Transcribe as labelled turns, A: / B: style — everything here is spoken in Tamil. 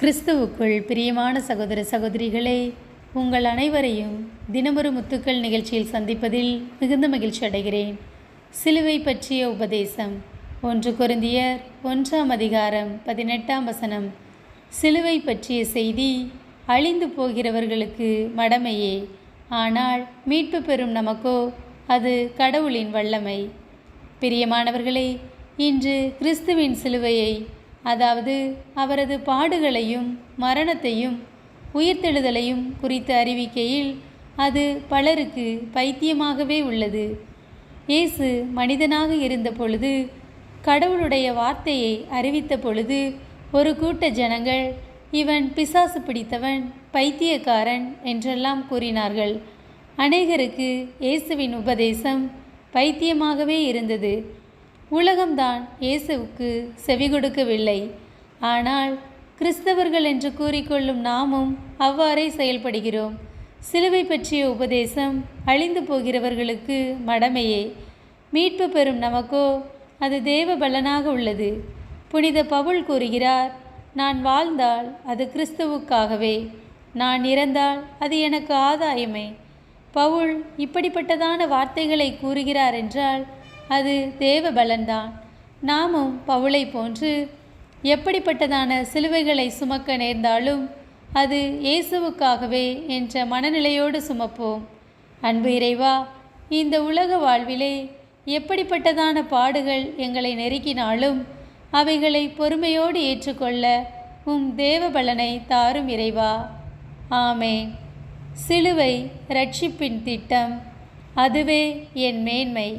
A: கிறிஸ்துவுக்குள் பிரியமான சகோதர சகோதரிகளே உங்கள் அனைவரையும் தினமொரு முத்துக்கள் நிகழ்ச்சியில் சந்திப்பதில் மிகுந்த மகிழ்ச்சி அடைகிறேன். சிலுவை பற்றிய உபதேசம் ஒன்று குருந்தியர் ஒன்றாம் அதிகாரம் பதினெட்டாம் வசனம். சிலுவை பற்றிய செய்தி அழிந்து போகிறவர்களுக்கு மடமையே ஆனால் மீட்பு பெறும் நமக்கோ அது கடவுளின் வல்லமை. பிரியமானவர்களே இன்று கிறிஸ்துவின் சிலுவையை அதாவது அவரது பாடுகளையும் மரணத்தையும் உயிர்த்தெழுதலையும் குறித்து அறிவிக்கையில் அது பலருக்கு பைத்தியமாகவே உள்ளது. இயேசு மனிதனாக இருந்த பொழுது கடவுளுடைய வார்த்தையை அறிவித்த பொழுது ஒரு கூட்ட ஜனங்கள் இவன் பிசாசு பிடித்தவன் பைத்தியக்காரன் என்றெல்லாம் கூறினார்கள். அநேகருக்கு இயேசுவின் உபதேசம் பைத்தியமாகவே இருந்தது. உலகம்தான் இயேசுவுக்கு செவி கொடுக்கவில்லை. ஆனால் கிறிஸ்தவர்கள் என்று கூறிக்கொள்ளும் நாமும் அவ்வாறே செயல்படுகிறோம். சிலுவை பற்றிய உபதேசம் அழிந்து போகிறவர்களுக்கு மடமையே. மீட்பு பெறும் நமக்கோ அது தேவ பலனாக உள்ளது. புனித பவுல் கூறுகிறார் நான் வாழ்ந்தால் அது கிறிஸ்துவுக்காகவே. நான் இறந்தால் அது எனக்கு ஆதாயமே. பவுல் இப்படிப்பட்டதான வார்த்தைகளை கூறுகிறார் என்றால் அது தேவ பலன்தான் நாமும் பவுளை போன்று எப்படிப்பட்டதான சிலுவைகளை சுமக்க நேர்ந்தாலும் அது இயேசுவுக்காகவே என்ற மனநிலையோடு சுமப்போம். அன்பு இறைவா இந்த உலக வாழ்விலே எப்படிப்பட்டதான பாடுகள் எங்களை நெருக்கினாலும் அவைகளை பொறுமையோடு ஏற்றுக்கொள்ள உம் தேவ பலனை தாரும் இறைவா. ஆமேன். சிலுவை ரட்சிப்பின் திட்டம் அதுவே என் மேன்மை.